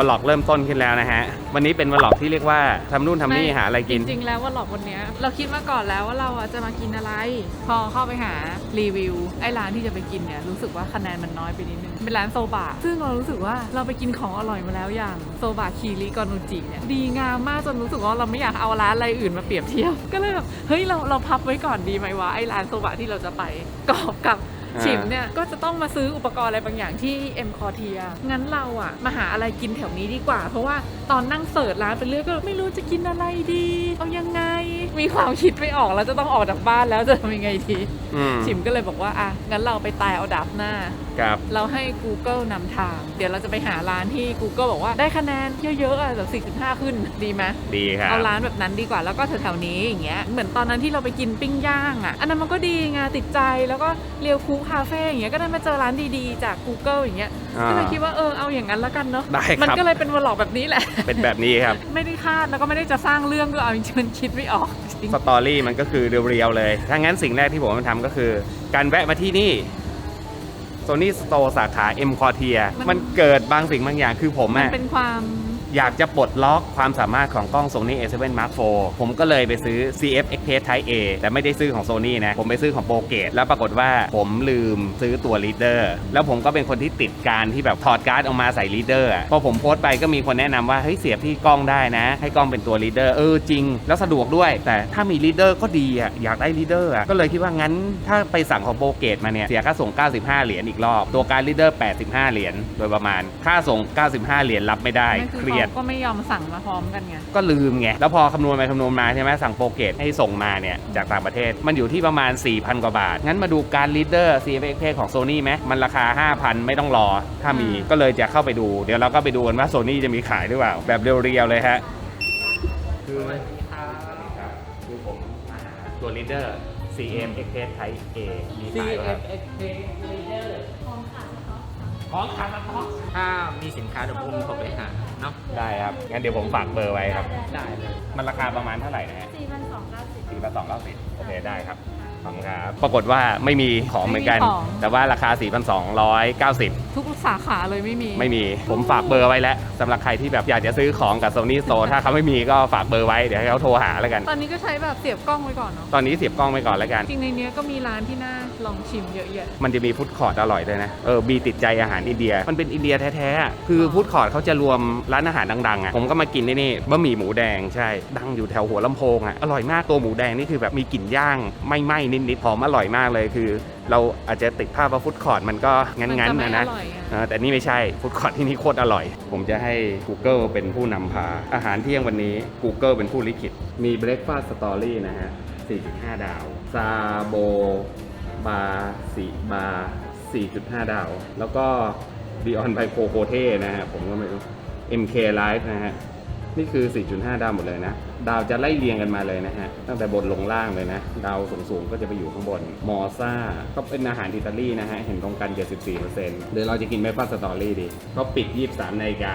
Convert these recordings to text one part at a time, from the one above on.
วันหลอกเริ่มต้นขึ้นแล้วนะฮะ วันนี้เป็นวันหลอกที่เรียกว่าทำนู่นทำนี่ไม่หาอะไรกิน จริงๆ แล้วว่าหลอกวันเนี้ยเราคิดมาก่อนแล้วว่าเราอะจะมากินอะไร พอเข้าไปหารีวิวไอ้ร้านที่จะไปกินเนี่ยรู้สึกว่าคะแนนมันน้อยไปนิดนึงเป็นร้านโซบะซึ่งเรารู้สึกว่าเราไปกินของอร่อยมาแล้วอย่างโซบะคีริกอนุจิเนี่ยดีงามมากจนรู้สึกว่าเราไม่อยากเอาร้านอะไรอื่นมาเปรียบเทียบ ก็เลยแบบเฮ้ยเราเราพับไว้ก่อนดีไหมวะไอ้ร้านโซบะที่เราจะไปกอบกับ อ่าชิมเนี่ยก็จะต้องมาซื้ออุปกรณ์อะไรบางอย่างที่เอ็มคอเทียงั้นเราอะมาหาอะไรกินแถวนี้ดีกว่า เพราะว่าตอนนั่งเสิร์ชร้านไปเรื่อยก็ไม่รู้จะกินอะไรดี เอายังไง มีความคิดไม่ออกแล้วจะต้องออกจากบ้านแล้วจะทำยังไงดีอืมชิมก็เลยบอกว่าอะงั้นเราไปตายเอาดับหน้า ครับ เราให้ Google นำทาง เดี๋ยวเราจะไปหาร้านที่ Google บอกว่าได้คะแนนเยอะๆอะแบบ4.5 ขึ้นดีไหมดีครับ เอาร้านแบบนั้นดีกว่าแล้วก็แถวๆนี้อย่างเงี้ยเหมือนตอนนั้นที่เราไปกินปิ้งย่างอะ อันนั้นมันก็ดีไงติดใจแล้วก็เรียวคูคาเฟ่อย่างเงี้ยก็ได้มาเจอร้านดีๆ จาก Google อย่างเงี้ยอ่าก็เลยคิดว่าเออเอาอย่างนั้นแล้วกันเนาะได้ครับมันก็เลยเป็นวันหลอกแบบนี้แหละ เป็นแบบนี้ครับ ไม่ได้คาดแล้วก็ไม่ได้จะสร้างเรื่องก็เอาจริงๆคิดไม่ออกจริงสตอรี่มันก็คือเรียวๆเลยถ้างั้นสิ่งแรกที่ผมจะทำก็คือ การแวะมาที่นี่โซนี่สโตร์สาขาเอ็มคอเทียมันเกิดบางสิ่งบางอย่างคือผมมันอะเป็นความ อยากจะปลดล็อกความสามารถของกล้อง Sony A7 Mark IV ผมก็เลยไปซื้อ CF Express Type A แต่ไม่ได้ซื้อของ Sony นะ ผมไปซื้อของโปรเกตแล้วปรากฏว่าผมลืมซื้อตัวลีดเดอร์แล้วผมก็เป็นคนที่ติดการที่แบบถอดการ์ดออกมาใส่ลีดเดอร์พอผมโพสต์ไปก็มีคนแนะนำว่าเฮ้ยเสียบที่กล้องได้นะ ให้กล้องเป็นตัวลีดเดอร์เออจริง แล้วสะดวกด้วย แต่ถ้ามีลีดเดอร์ก็ดีอะอยากได้ลีดเดอร์อะก็เลยคิดว่างั้นถ้าไปสั่งของโปรเกตมาเนี่ยเสียค่าส่ง 95 เหรียญอีกรอบตัวการลีดเดอร์ 85 เหรียญโดยประมาณค่าส่ง 95 เหรียญรับไม่ได้นั่นเคคือรียดเขาก็ไม่ยอมสั่งมาพร้อมกันไง ก็ลืมไง แล้วพอคำนวณไปคำนวณมาใช่ไหมสั่งโปรเกตให้ส่งมาเนี่ย จากต่างประเทศ มันอยู่ที่ประมาณ 4,000 กว่าบาท งั้นมาดูการลีดเดอร์ CFX ของ Sony ไหมมันราคา 5,000 ไม่ต้องรอ ถ้ามีอืม ก็เลยจะเข้าไปดู เดี๋ยวเราก็ไปดูกันว่า Sony จะมีขายหรือเปล่า แบบเรียวๆเลยฮะ คือคือผมมาหาตัวลีดเดอร์ CFX Type A มีขายไหมครับข องขาดสต็อกถ้ามีสินค้าเดี๋ยวผมโทรไปหาเนาะได้ครับ งั้นเดี๋ยวผมฝากเบอร์ไว้ครับ ได้เลยมันราคาประมาณเท่าไหร่นะฮะสี่พันสองเก้าสิบสี่พันสองเก้าสิบโอเคได้ครับขอบคุณครับปรากฏว่าไม่มีของเหมือนกัน ไม่มีของ แต่ว่าราคา 4,290 ทุกสาขาเลยไม่มี ไม่มี ผมฝากเบอร์ไว้แล้วสำหรับใครที่แบบอยากจะซื้อของกับ Sony Store ถ้าเขาไม่มีก็ฝากเบอร์ไว้ เดี๋ยวให้เขาโทรหาแล้วกัน ตอนนี้ก็ใช้แบบเสียบกล้องไว้ก่อนเนาะ ตอนนี้เสียบกล้องไปก่อนแล้วกัน จริงในเนี้ยก็มีร้านที่น่า ลองชิมเยอะแยะ มันจะมีฟู้ดคอร์ทอร่อยด้วยนะ เออบีติดใจอาหารอินเดีย มันเป็นอินเดียแท้ๆอะคือฟู้ดคอร์ทเขาจะรวมร้านอาหารดังๆอะ ผมก็มากินที่นี่บะหมี่หมูแดงใช่ ดังอยู่แถวหัวลำโพงอะ อร่อยมากตัวหมูแดงนี่คือแบบมีกลิ่นย่างไหม้ๆนิดๆหอมอร่อยมากเลยคือ เราอาจจะติดภาพว่าฟู้ดคอร์ทมันก็งั้นมัๆจะไม่นะนะอร่อยอะเออแต่นี่ไม่ใช่ฟู้ดคอร์ทที่นี่โคตรอร่อย ผมจะให้ Google เป็นผู้นำพา อาหารเที่ยงวันนี้ Google เป็นผู้ลิขิต มี Breakfast Story นะฮะ 4.5 ดาว ซาโบ บาสีบา4.5 ดาว แล้วก็ Beyond by Coco เท่นะฮะ ผมก็ไม่รู้ MK Live นะฮะ นี่คือ 4.5 ดาวหมดเลยนะ ดาวจะไล่เรียงกันมาเลยนะฮะ ตั้งแต่บนลงล่างเลยนะ ดาวสูงๆ ก็จะไปอยู่ข้างบน มอซ่า ก็เป็นอาหารอิตาลีนะฮะ เห็นตรงกัน 74%เดี๋ยวเราจะกินเบฟฟ้าสตอรี่ดีก็ปิด 23นาฬิกา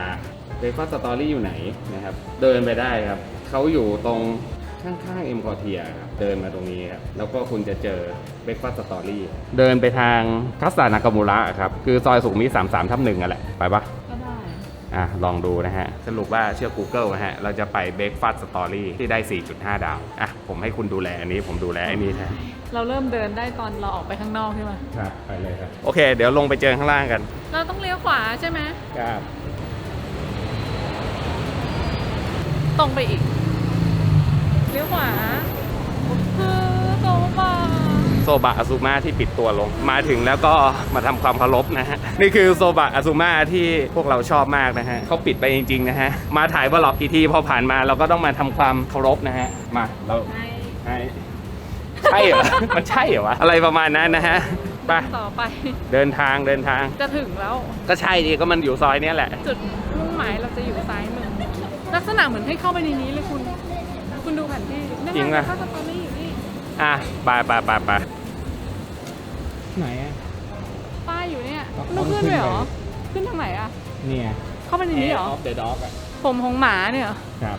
เบฟฟ้าสตอรี่อยู่ไหนนะครับ เดินไปได้ครับ เขาอยู่ตรง ข้างๆเอ็มคอเทียครับเดินมาตรงนี้ครับแล้วก็คุณจะเจอเบฟฟ้าสตอรี่เดินไปทางคัสตานากามูระครับ คือซอยสุขุมวิท33ทับหนึ่งอะแหละ ไปปะก็ได้ อะ ลองดูนะฮะ สรุปว่าเชื่อ Google นะฮะ เราจะไป Breakfast Story ที่ได้ 4.5 ดาว อะ ผมให้คุณดูแลอันนี้ผมดูแลอันนี้แทนเราเริ่มเดินได้ตอนเราออกไปข้างนอกใช่ไหมครับไปเลยครับโอเค เดี๋ยวลงไปเจอข้างล่างกันเราต้องเลี้ยวขวาใช่ไหมครับตรงไปอีกเลี้ยวขวาคือโซบะโซบะอาซูมาที่ปิดตัวลง มาถึงแล้วก็มาทำความเคารพนะฮะ นี่คือโซบะอาซูมาที่พวกเราชอบมากนะฮะเขาปิดไปจริงๆนะฮะ มาถ่ายบล็อกกี่ทีพอผ่านมาเราก็ต้องมาทำความเคารพนะฮะ มาเราให้ใช่เหรอ มันใช่เหรอวะ อะไรประมาณนั้นนะฮะไปต่อไป เดินทางเดินทาง จะถึงแล้ว ก็ใช่ดิ ก็มันอยู่ซอยเนี้ยแหละ จุดมุ่งหมายเราจะอยู่ซ้ายมือลักษณะเหมือนให้เข้าไปในนี้เลยคุณ คุณดูแผนที่นั่นจริงไงปะข้าวสตอรี่อยู่นี่อะไปไปไปไปไหนอะ ป้ายอยู่เนี่ยอ๋อไม่ต้องขึ้นขึ้นเลยเหรอไปขึ้นทางไหนอะเนี่ยเข้าไปในนี้เหรอ ออฟเดอะด็อกอะผมของหมาเนี่ยเหรอ ครับ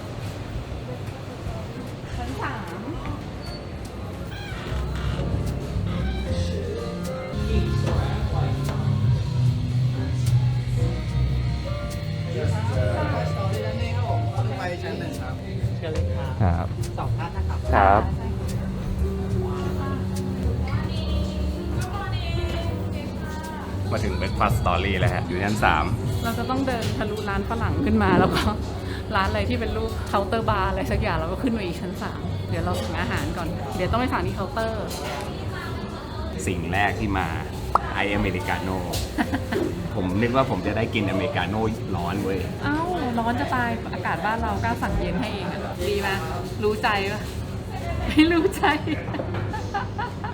เชิญเลยครับครับ สองท่านนะครับครับ มาถึงเบร k ฟาส t สตอรี่แล้วฮะ อยู่ชั้นสามเราจะต้องเดินทะลุร้านฝรั่งขึ้นมาแล้วก็ ร้านอะไรที่เป็นรูปเคาน์เตอร์บาร์อะไรสักอย่างแล้วก็ขึ้นมาอีกชั้นสามเดี๋ยวเราสั่งอาหารก่อน เดี๋ยวต้องไปสั่งที่เคาน์เตอร์ สิ่งแรกที่มา ไออเมริกาโน่ ผมนึกว่าผมจะได้กินอเมริกาโน่ร้อนเว้ยเอ้าร้อนจะตายอากาศบ้านเรากล้าสั่งเย็นให้เองอะดีไหมรู้ใจปะไม่รู้ใจ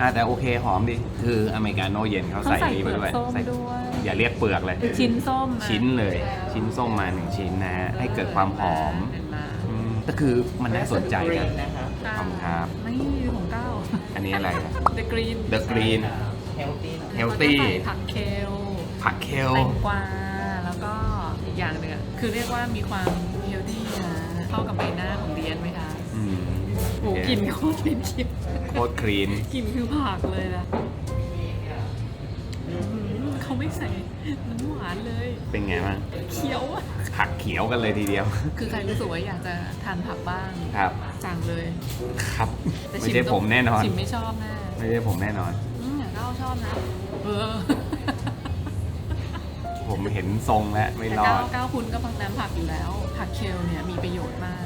อะแต่โอเคหอมดิ คืออเมริกาโน่เย็นเขาเขาใส่ใส่นี่ไปเปลือกด้วยส้มใส่ด้วย อย่าเรียกเปลือกเลย ชิ้นส้มอะชิ้นเลย ชิ้นส้มมาหนึ่งชิ้นนะฮะให้เกิดความหอมเห็นไหมอืมก็คือมันน่าสนใจนะนะครับขอบคุณครับไม่ของเก้า อันนี้อะไรอะ The Green The Green เฮลตี้ Healthy แล้วก็ใส่ผักเคลผักเคลแตงกวาแล้วก็อีกอย่างหนึ่งอะคือเรียกว่ามีความเฮลตี้นะเข้ากับใบหน้าของเดียนไหมคะอืมโอ้กลิ่นโคตรเป็นกลิ่นโคตรคลีนกลิ่นคือผักเลยนะอืมเขาไม่ใส่น้ำหวานเลย เป็นไงบ้างเคี้ยวอะผักเขียวกันเลยทีเดียว คือใครรู้สึกว่าอยากจะทานผักบ้างครับสั่งเลย ครับแต่ไม่ใช่ผมแน่นอนชิมไม่ชอบแน่ไม่ใช่ผมแน่นอนอืมเก้า ชอบนะเออผมเห็นทรงแล้วไม่แต่รอเก้าด เก้าคุณก็ฟังน้ำผักอยู่แล้ว ผักเคลเนี่ยมีประโยชน์มาก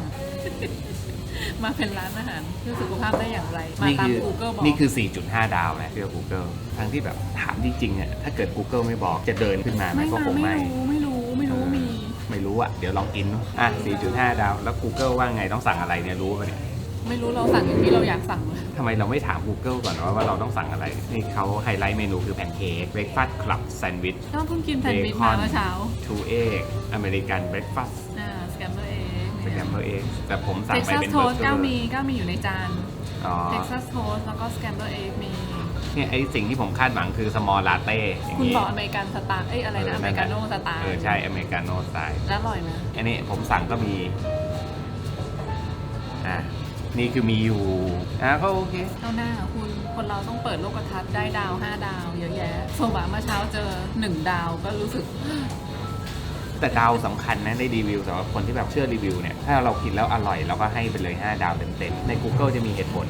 มาเป็นร้านอาหารเพื่อสุขภาพได้อย่างไร มานี่ตาม คือ Google บอก นี่คือ 4.5 ดาวนะเชื่อ Google ทั้งที่แบบถามจริงๆอะถ้าเกิด Google ไม่บอกจะเดินขึ้นมาไหมไม่ก็มาคงไม่ไม่ รู้ไม่รู้ไม่รู้มี ไม่รู้อะ เดี๋ยวลองกินดูอะ 4.5 ดาว แล้ว Google ว่าไงต้องสั่งอะไรเนี่ยรู้ป่ะเนี่ย ไม่รู้เราสั่งอย่างที่เราอยากสั่งเลยทำไมเราไม่ถาม Google ก่อนว่าว่าเราต้องสั่งอะไรนี่เขาไฮไลท์เมนูคือแพนเค้กเบรกฟาสต์คลับแซนด์วิชก็เพิ่งกินแซนด์วิชมาเมื่อเช้าทูเอ็กอเมริกันเบรกฟาสต์อ่าสแกมเบอร์เองสแกมเบอร์เองแต่ผมสั่งเท็กไปซัสเป็นโทเบอสร์เกอก้าร์มีก้ามีอยู่ในจานอ๋อเท็กซัสโทสแล้วก็สแกมเบอร์เองมี เนี่ยไอสิ่งที่ผมคาดหวังคือสมอลลาเต้อย่างคุณนี้บอกอเมริกันสไตล์เอ้ยอะไรนะอเมริกาโน่สไตล์เออใช่อเมริกาโน่สไตล์ แล้วอร่อยไหมอันนี้ผมสั่งก็มีอะ นี่คือมีอยู่อะก็โอเคเอาหน้าคุณคนเราต้องเปิดโลกทัศน์ได้ดาว 5 ดาวเยอะแยะโซบะเมื่อเช้าเจอ 1 ดาวก็รู้สึก แต่ดาวสำคัญนะในรีวิวสำหรับคนที่แบบเชื่อรีวิวเนี่ย ถ้าเรากินแล้วอร่อยเราก็ให้ไปเลย 5 ดาวเต็มๆใน Google จะมีเหตุผล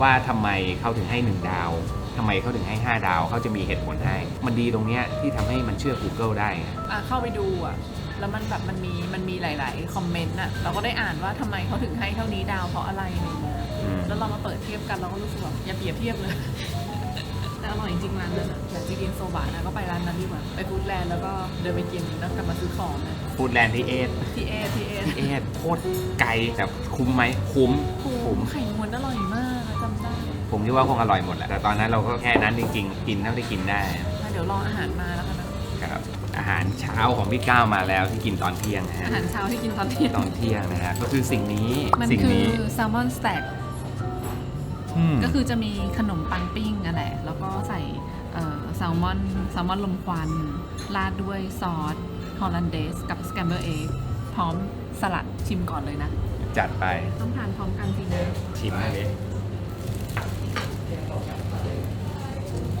ว่าทำไมเขาถึงให้ 1 ดาวทำไมเขาถึงให้ 5 ดาวเขาจะมีเหตุผลให้ มันดีตรงเนี้ยที่ทำให้มันเชื่อ Google ได้ไงอะเข้าไปดูอะ แล้วมันแบบมันมีมันมีหลาย ๆ คอมเมนต์อะเราก็ได้อ่านว่าทำไมเขาถึงให้เท่านี้ดาวเพราะอะไรอะไรเงี้ยอืม แล้วเรามาเปิดเทียบกันเราก็รู้สึกแบบอย่าเปรียบเทียบเลย แต่อร่อยจริงๆร้านนั้นอะอยากจะกินโซบะนะก็ไปร้านนั้นดีกว่าไปฟูดแลนด์แล้วก็เดินไปกินแล้วกลับมาซื้อของนะฟูดแลนด์ที่เอสที่เอที่เอที่เอสโคตรไกลแต่คุ้มไหมคุ้ม คุ้มไข่ม้วนอร่อยมากจำได้ผมคิดว่าคงอร่อยหมดแหละแต่ตอนนั้นเราก็แค่นั้นจริงๆ กินเท่าที่กินได้แล้วเดี๋ยวรออาหารมาแล้วกันนะครับ อาหารเช้าของพี่ก้าวมาแล้วที่กินตอนเที่ยงนะฮะอาหารเช้าที่กินตอนเที่ยงตอนเที่ยงนะฮะก็คือสิ่งนี้มันสิ่งคือนี้แซลมอนสแต็กมก็คือจะมีขนมปังปิ้งนั่นแหละ แล้วก็ใส่เอ่อแซลมอนแซลมอนลมควันราดด้วยซอสฮอลแลนเดสกับสแกมเบอร์เอฟพร้อมสลัดชิมก่อนเลยนะ จัดไปต้องทานพร้อมกันสินะชิมเลย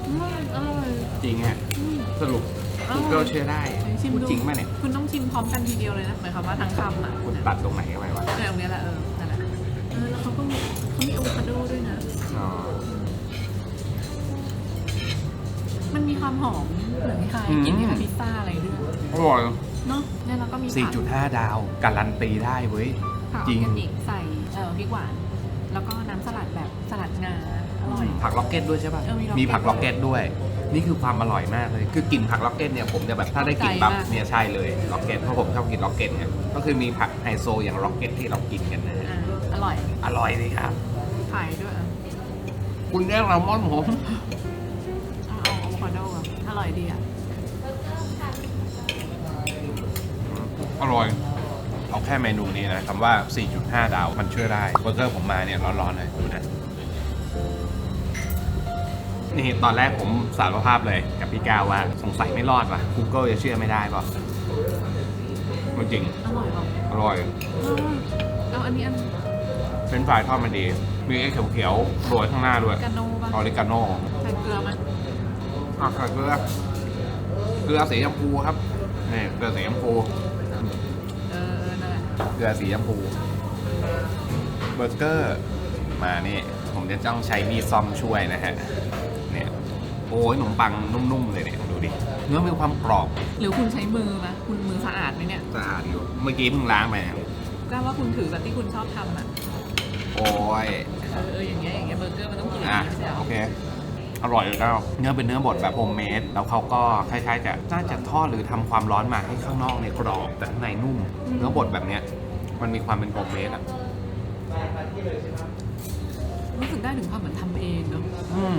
อืมอร่อยจริงอะอืมสรุป อร่อย Google เชื่อได้ชิมพูดดูจริงป่ะเนี่ยคุณต้องชิมพร้อมกันทีเดียวเลยนะหมายความว่าทั้งคำอะคุณตัดตรงไหนเข้าไปวะเออตรงเนี้ยแหละเออนั่นแหละเออแล้วเขาก็มีเขามีอะโวคาโดด้วยนะ อ๋อ มันมีความหอมเหมือนคล้ายๆกินกับพิซซ่าอะไรด้วยอร่อยเนาะเนี่ยเราก็มีผัก4.5 ดาว การันตีได้เว้ย ผักอจริองร์แกนิกใส่เออพริกหวาน แล้วก็น้ำสลัดแบบสลัดงาอร่อย ผักล็อกเก็ตด้วยใช่ป่ะ เออมีล็อกเก็ตมีผักล็อกเก็ตด้วย นี่คือความอร่อยมากเลย คือกลิ่นผักล็อกเก็ตเนี่ยผมจะแบบถ้าได้กลิ่นปั๊บใจมาก เนี่ยใช่เลยล็อกเก็ตเพราะผมชอบกินล็อกเก็ตเนี่ยก็คือมีผักไฮโซอย่างล็อกเก็ตที่เรากินกันนะฮะอ่าอร่อยอร่อยเลยครับไข่ด้วยอะคุณแย่งแซลมอนผม เอาเอาอะโวคาโดอะอร่อยดีอะอร่อย เอาแค่เมนูนี้นะคำว่า 4.5 ดาว มันช่วยได้เบอร์เกอร์ผมมาเนี่ยร้อนๆเลยดูนะ นี่ตอนแรกผมสารภาพเลยกับพี่ก้าวว่าสงสัยไม่รอดว่ะ Google จะเชื่อไม่ได้ป่ะมันจริง อร่อยป่ะอร่อยเอาอันนี้อันเป็นฝ่ายทอดมันดี มีไอ้เขียวๆโรยข้างหน้าด้วยกาโน่ป่ะออริกาโน่ใส่เกลือมั้ยอะใส่เกลือเกลือสีชมพูครับนี่เกลือสีชมพูเออเออนั่นแหละเกลือสีชมพูเบอร์เกอร์มานี่ ผมจะต้องใช้มีดซ่อมช่วยนะฮะเนี่ยโอ้ยขนมปังนุ่มๆเลยเนี่ยดูดิเนื้อมีความกรอบหรือคุณใช้มือไหมคุณมือสะอาดไหมเนี่ยสะอาดอยู่เมื่อกี้เพิ่งล้างไปนะก็ว่าคุณถือแบบที่คุณชอบทำอะโอ้ยเออเอออย่างเงี้ยอย่างเงี้ยเบอร์เกอร์มันต้องกินอย่างอะนี้ไม่ใช่เหรโออเคอร่อยเลยแล้วเนื้อเป็นเนื้อบดแบบโฮมเมดแล้วเขาก็คล้ายๆจะน่าจะทอดหรือทำความร้อนมาให้ข้างนอกเนี่ยกรอบแต่ข้างในนุ่ม เนื้อบดแบบเนี้ยมันมีความเป็นโฮมเมดอะรู้สึกได้ถึงความเหมือนทำเองเนาะอืม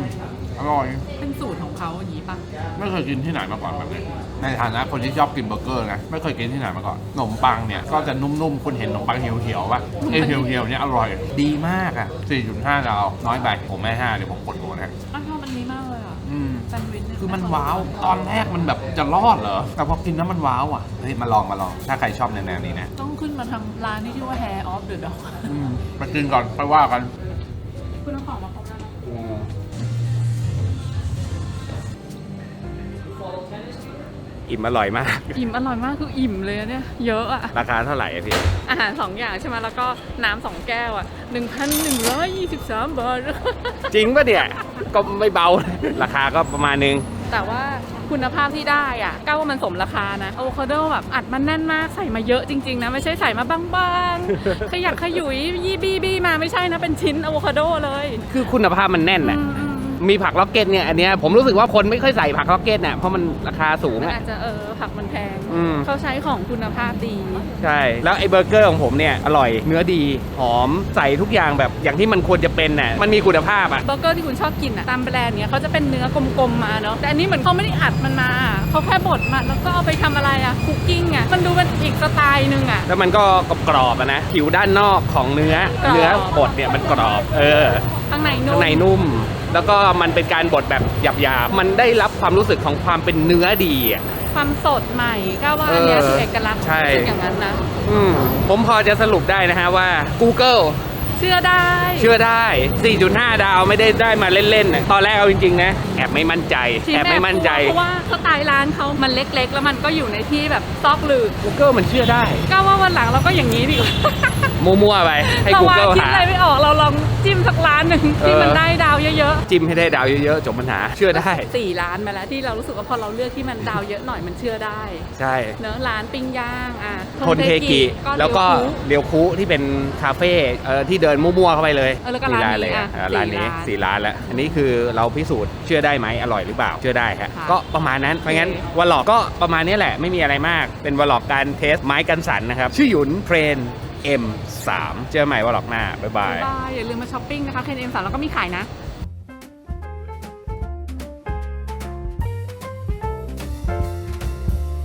อร่อย เป็นสูตรของเขาอย่างนี้ปะไม่เคยกินที่ไหนมาก่อนแบบนี้ ในฐานะคนที่ชอบกินเบอร์เกอร์นะ ไม่เคยกินที่ไหนมาก่อน ขนมปังเนี่ย ก็จะนุ่มๆ คุณเห็นขนมปังเหี่ยวๆป่ะไอ้เหี่ยวๆเนี่ยอร่อย ดีมากอะ 4.5ดาว น้อยไป ผมไม่5เดี๋ยวผมกดโกนะอ้าวชอบอันนี้มากเลยอะอืม แซนด์วิชเยคือมันว้าว ตอนแรกมันแบบจะรอดเหรอ แต่พอกินแล้วมันว้าวอะ เฮ้ย มาลองมาลอง ถ้าใครชอบแนวๆนี้นะ ต้องขึ้นมาทางร้านที่ชื่อว่า Hair of the Dog อืมมากินก่อนไปว่ากัน อิ่มอร่อยมาก อิ่มอร่อยมากคืออิ่มเลยอะเนี่ยเยอะอะราคาเท่าไหร่อะพี่ อาหารสองอย่างใช่ไหมแล้วก็น้ำสองแก้วอะ1,123 บาท จริงปะเนี่ย ก็ไม่เบา ราคาก็ประมาณนึง แต่ว่าคุณภาพที่ได้อะก้าวว่ามันสมราคานะอะโวคาโดแบบอัดมันแน่นมากใส่มาเยอะจริงๆนะไม่ใช่ใส่มาบางๆ ขยักขยุยยี่บี้บี้มาไม่ใช่นะเป็นชิ้นอะโวคาโดเลย คือคุณภาพมันแน่นอืน่ะมอืม มีผักล็อกเก็ตเนี่ยอันเนี้ยผมรู้สึกว่าคนไม่ค่อยใส่ผักล็อกเก็ตเนี่ยเพราะมันราคาสูงมันอะอาจจะเออผักมันแพง อืม เขาใช้ของคุณภาพดี ใช่ แล้วไอ้เบอร์เกอร์ของผมเนี่ยอร่อยเนื้อดีหอมใส่ทุกอย่างแบบอย่างที่มันควรจะเป็นน่ะมันมีคุณภาพอะ เบอร์เกอร์ที่คุณชอบกินอะตามแบรนด์เนี้ยเขาจะเป็นเนื้อกลมๆมาเนาะแต่อันนี้เหมือนเขาไม่ได้อัดมันมาเขาแค่บดมาแล้วก็เอาไปทำอะไรอะคุกกิ้งอะมันดูเป็นอีกสไตล์หนึ่งอะ แล้วมันก็กรอบๆอะนะผิวด้านนอกของเนื้อ กรอบ เนื้อบดเนี่ยมันกรอบ เออข้างในนุ่ข้ามงในนุ่ม แล้วก็มันเป็นการบดแบบหยาบๆ มันได้รับความรู้สึกของความเป็นเนื้อดีอะความสดใหม่ก็ว่าอันเนี้ยเออคือเอกลักษณ์ใช่ รู้สึกอย่างนั้นนะ อืมผมพอจะสรุปได้นะฮะว่า Google เชื่อได้ เชื่อได้ 4.5 ดาวไม่ได้ได้มาเล่นๆนะตอนแรกเอาจริงๆนะ แอบไม่มั่นใจ ที่แอบไม่มั่นใจ เพราะว่าสไตล์ร้านเขามันเล็กๆ แล้วมันก็อยู่ในที่แบบซอกหลืบ Google มันเชื่อได้ ก็ว่าวันหลังเราก็อย่างนี้ดีกว่า มั่วๆไปให้ เราว่า Google คิดหา อะไรไม่ออกเราลองจิ้มสักร้านหนึ่งที่มันเออ ได้ดาวเยอะจิ้มให้ได้ดาวเยอะๆจบปัญหา เชื่อได้ ๆสี่ร้านมาแล้วที่เรารู้สึกว่าพอเราเลือกที่มันดาวเยอะหน่อยมันเชื่อได้ใช่เนอะร้านปิ้งย่างอะทนเทกิ แล้วก็เลี้ยวคุ เรียวคุที่เป็นคาเฟ่เออที่เดินมั่วๆเข้าไปเลยเออแล้วก็ร้านนี้เลยอะอะร้านนี้สี่สี่ร้านร้านแล้ว อันนี้คือเราพิสูจน์เชื่อได้ไหมอร่อยหรือเปล่า เชื่อได้ฮะค่ะก็ประมาณนั้นเพราะงั้นวอลล็อกก็ประมาณนี้แหละไม่มีอะไรมากเป็นวอลล็อกการเทสไม้กันสันนะครับ ชื่อหยุนเทรน M3 เจอใหม่วอลล็อกหน้า บ๊ายบาย บายอย่าลืมมาช้อปปิ้งนะคะเคนเอ็มสามแล้วก็มีขายนะ